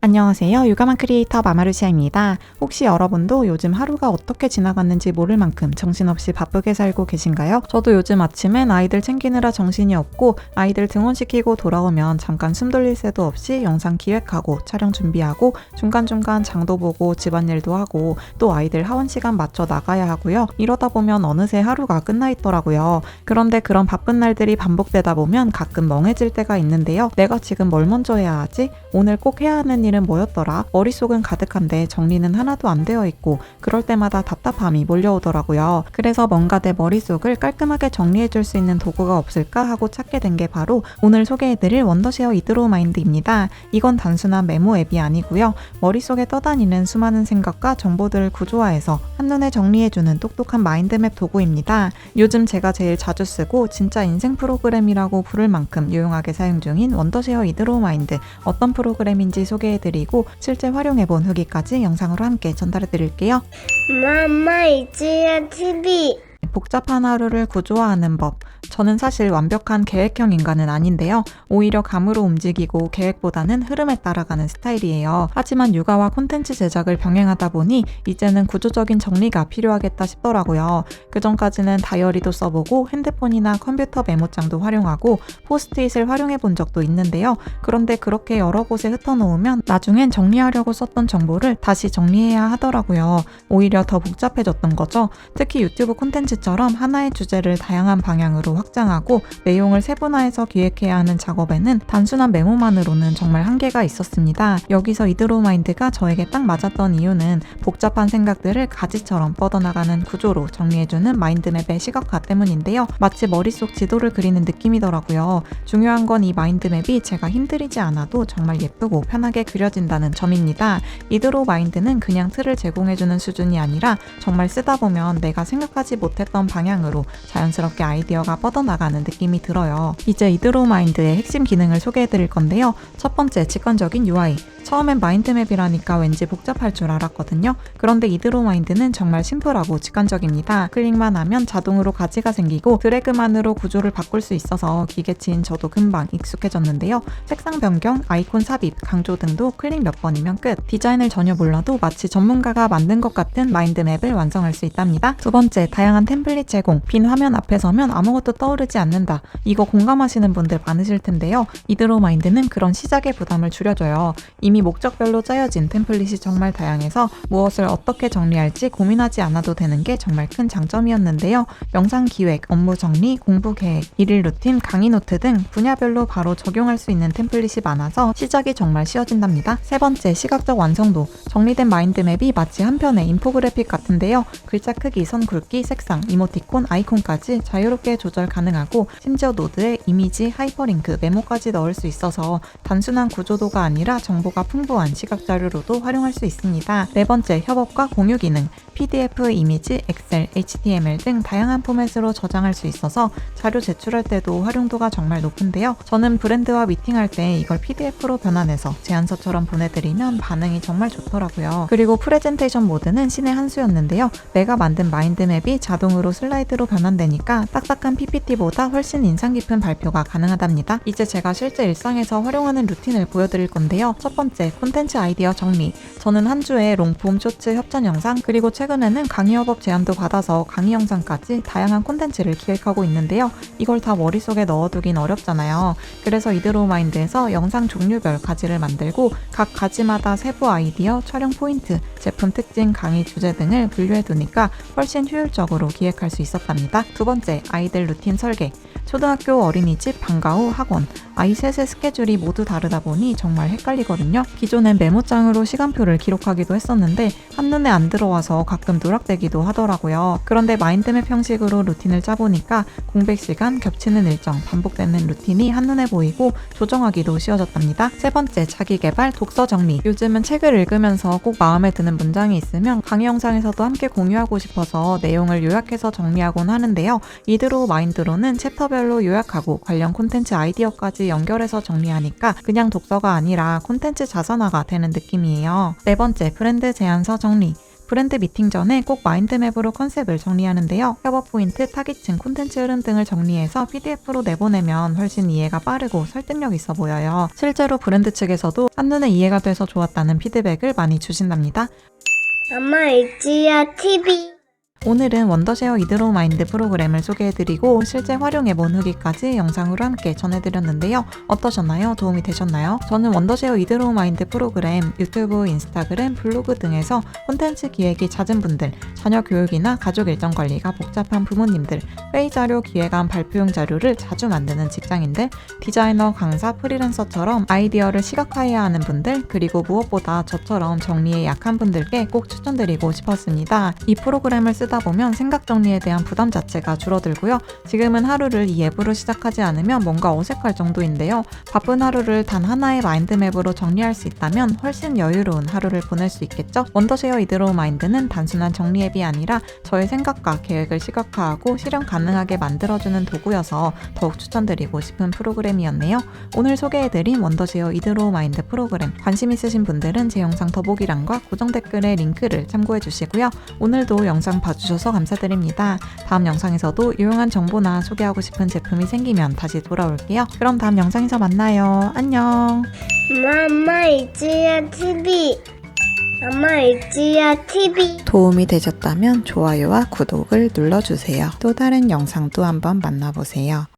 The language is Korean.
안녕하세요. 육아만 크리에이터 마마루시아입니다. 혹시 여러분도 요즘 하루가 어떻게 지나갔는지 모를 만큼 정신없이 바쁘게 살고 계신가요? 저도 요즘 아침엔 아이들 챙기느라 정신이 없고 아이들 등원시키고 돌아오면 잠깐 숨 돌릴 새도 없이 영상 기획하고 촬영 준비하고 중간중간 장도 보고 집안일도 하고 또 아이들 하원 시간 맞춰 나가야 하고요. 이러다 보면 어느새 하루가 끝나 있더라고요. 그런데 그런 바쁜 날들이 반복되다 보면 가끔 멍해질 때가 있는데요. 내가 지금 뭘 먼저 해야 하지? 오늘 꼭 해야 하는 일은 뭐였더라? 머릿속은 가득한데 정리는 하나도 안 되어 있고 그럴 때마다 답답함이 몰려오더라고요. 그래서 뭔가 내 머릿속을 깔끔하게 정리해 줄 수 있는 도구가 없을까 하고 찾게 된 게 바로 오늘 소개해 드릴 원더쉐어 이드로 마인드입니다. 이건 단순한 메모 앱이 아니고요. 머릿속에 떠다니는 수많은 생각과 정보들을 구조화해서 한눈에 정리해 주는 똑똑한 마인드맵 도구입니다. 요즘 제가 제일 자주 쓰고 진짜 인생 프로그램이라고 부를 만큼 유용하게 사용 중인 원더쉐어 이드로 마인드 어떤 프로그램인지 소개해 드리고 실제 활용해 본 후기까지 영상으로 함께 전달해 드릴게요. 마마 이지야 TV 복잡한 하루를 구조화하는 법. 저는 사실 완벽한 계획형 인간은 아닌데요. 오히려 감으로 움직이고 계획보다는 흐름에 따라가는 스타일이에요. 하지만 육아와 콘텐츠 제작을 병행하다 보니 이제는 구조적인 정리가 필요하겠다 싶더라고요. 그 전까지는 다이어리도 써보고 핸드폰이나 컴퓨터 메모장도 활용하고 포스트잇을 활용해 본 적도 있는데요. 그런데 그렇게 여러 곳에 흩어놓으면 나중엔 정리하려고 썼던 정보를 다시 정리해야 하더라고요. 오히려 더 복잡해졌던 거죠. 특히 유튜브 콘텐츠 처럼 하나의 주제를 다양한 방향으로 확장하고 내용을 세분화해서 기획해야 하는 작업에는 단순한 메모만으로는 정말 한계가 있었습니다. 여기서 이드로마인드가 저에게 딱 맞았던 이유는 복잡한 생각들을 가지처럼 뻗어나가는 구조로 정리해주는 마인드맵의 시각화 때문인데요. 마치 머릿속 지도를 그리는 느낌이더라고요. 중요한 건 이 마인드맵이 제가 힘들이지 않아도 정말 예쁘고 편하게 그려진다는 점입니다. 이드로 마인드는 그냥 틀을 제공해주는 수준이 아니라 정말 쓰다 보면 내가 생각하지 못 했던 방향으로 자연스럽게 아이디어가 뻗어나가는 느낌이 들어요. 이제 이드로 마인드의 핵심 기능을 소개해 드릴 건데요. 첫 번째, 직관적인 UI. 처음엔 마인드맵이라니까 왠지 복잡할 줄 알았거든요. 그런데 이드로 마인드는 정말 심플하고 직관적입니다. 클릭만 하면 자동으로 가지가 생기고 드래그만으로 구조를 바꿀 수 있어서 기계치인 저도 금방 익숙해졌는데요. 색상 변경, 아이콘 삽입, 강조 등도 클릭 몇 번이면 끝. 디자인을 전혀 몰라도 마치 전문가가 만든 것 같은 마인드맵을 완성할 수 있답니다. 두 번째, 다양한 템플릿 제공. 빈 화면 앞에 서면 아무것도 떠오르지 않는다. 이거 공감하시는 분들 많으실 텐데요. 이드로 마인드는 그런 시작의 부담을 줄여줘요. 이미 목적별로 짜여진 템플릿이 정말 다양해서 무엇을 어떻게 정리할지 고민하지 않아도 되는 게 정말 큰 장점이었는데요. 영상 기획, 업무 정리, 공부 계획, 일일 루틴, 강의 노트 등 분야별로 바로 적용할 수 있는 템플릿이 많아서 시작이 정말 쉬워진답니다. 세 번째, 시각적 완성도. 정리된 마인드맵이 마치 한편의 인포그래픽 같은데요. 글자 크기, 선 굵기, 색 상, 이모티콘, 아이콘까지 자유롭게 조절 가능하고 심지어 노드에 이미지, 하이퍼링크, 메모까지 넣을 수 있어서 단순한 구조도가 아니라 정보가 풍부한 시각 자료로도 활용할 수 있습니다. 네 번째, 협업과 공유 기능. PDF, 이미지, 엑셀, HTML 등 다양한 포맷으로 저장할 수 있어서 자료 제출할 때도 활용도가 정말 높은데요. 저는 브랜드와 미팅할 때 이걸 PDF로 변환해서 제안서처럼 보내드리면 반응이 정말 좋더라고요. 그리고 프레젠테이션 모드는 신의 한 수였는데요. 내가 만든 마인드맵이 자동 으로 슬라이드로 변환되니까 딱딱한 PPT보다 훨씬 인상 깊은 발표가 가능하답니다. 이제 제가 실제 일상에서 활용하는 루틴을 보여드릴 건데요. 첫 번째, 콘텐츠 아이디어 정리. 저는 한 주에 롱폼, 쇼츠, 협찬 영상, 그리고 최근에는 강의 협업 제안도 받아서 강의 영상까지 다양한 콘텐츠를 기획하고 있는데요. 이걸 다 머릿속에 넣어두긴 어렵잖아요. 그래서 이드로 마인드에서 영상 종류별 가지를 만들고 각 가지마다 세부 아이디어, 촬영 포인트, 제품 특징, 강의 주제 등을 분류해 두니까 훨씬 효율적으로 기획할 수 있었답니다. 두 번째, 아이들 루틴 설계. 초등학교 어린이집, 방과 후 학원, 아이 셋의 스케줄이 모두 다르다 보니 정말 헷갈리거든요. 기존엔 메모장으로 시간표를 기록하기도 했었는데 한눈에 안 들어와서 가끔 누락되기도 하더라고요. 그런데 마인드맵 형식으로 루틴을 짜보니까 공백 시간, 겹치는 일정, 반복되는 루틴이 한눈에 보이고 조정하기도 쉬워졌답니다. 세 번째, 자기 개발, 독서 정리. 요즘은 책을 읽으면서 꼭 마음에 드는 문장이 있으면 강의 영상에서도 함께 공유하고 싶어서 내용을 요약 해서 정리하곤 하는데요. 이드로 마인드로는 챕터별로 요약하고 관련 콘텐츠 아이디어까지 연결해서 정리하니까 그냥 독서가 아니라 콘텐츠 자산화가 되는 느낌이에요. 네 번째, 브랜드 제안서 정리. 브랜드 미팅 전에 꼭 마인드맵으로 컨셉을 정리하는데요. 협업 포인트, 타깃층, 콘텐츠 흐름 등을 정리해서 PDF로 내보내면 훨씬 이해가 빠르고 설득력 있어 보여요. 실제로 브랜드 측에서도 한눈에 이해가 돼서 좋았다는 피드백을 많이 주신답니다. 엄마 이지야 TV. 오늘은 원더쉐어 이드로우 마인드 프로그램을 소개해드리고 실제 활용해본 후기까지 영상으로 함께 전해드렸는데요. 어떠셨나요? 도움이 되셨나요? 저는 원더쉐어 이드로우 마인드 프로그램 유튜브, 인스타그램, 블로그 등에서 콘텐츠 기획이 잦은 분들, 자녀 교육이나 가족 일정 관리가 복잡한 부모님들, 회의 자료, 기획안, 발표용 자료를 자주 만드는 직장인들, 디자이너, 강사, 프리랜서처럼 아이디어를 시각화해야 하는 분들, 그리고 무엇보다 저처럼 정리에 약한 분들께 꼭 추천드리고 싶었습니다. 이 프로그램을 쓰다 보면 생각 정리에 대한 부담 자체가 줄어들고요. 지금은 하루를 이 앱으로 시작하지 않으면 뭔가 어색할 정도인데요. 바쁜 하루를 단 하나의 마인드맵으로 정리할 수 있다면 훨씬 여유로운 하루를 보낼 수 있겠죠. 원더쉐어 이드로우 마인드는 단순한 정리 앱이 아니라 저의 생각과 계획을 시각화하고 실현 가능하게 만들어주는 도구여서 더욱 추천드리고 싶은 프로그램이었네요. 오늘 소개해드린 원더쉐어 이드로우 마인드 프로그램 관심 있으신 분들은 제 영상 더보기란과 고정 댓글에 링크를 참고해 주시고요. 오늘도 영상 봐주셔서 감사드립니다. 다음 영상에서도 유용한 정보나 소개하고 싶은 제품이 생기면 다시 돌아올게요. 그럼 다음 영상에서 만나요. 안녕. 엄마 이지야 TV. 엄마 이지야 TV. 도움이 되셨다면 좋아요와 구독을 눌러주세요. 또 다른 영상도 한번 만나보세요.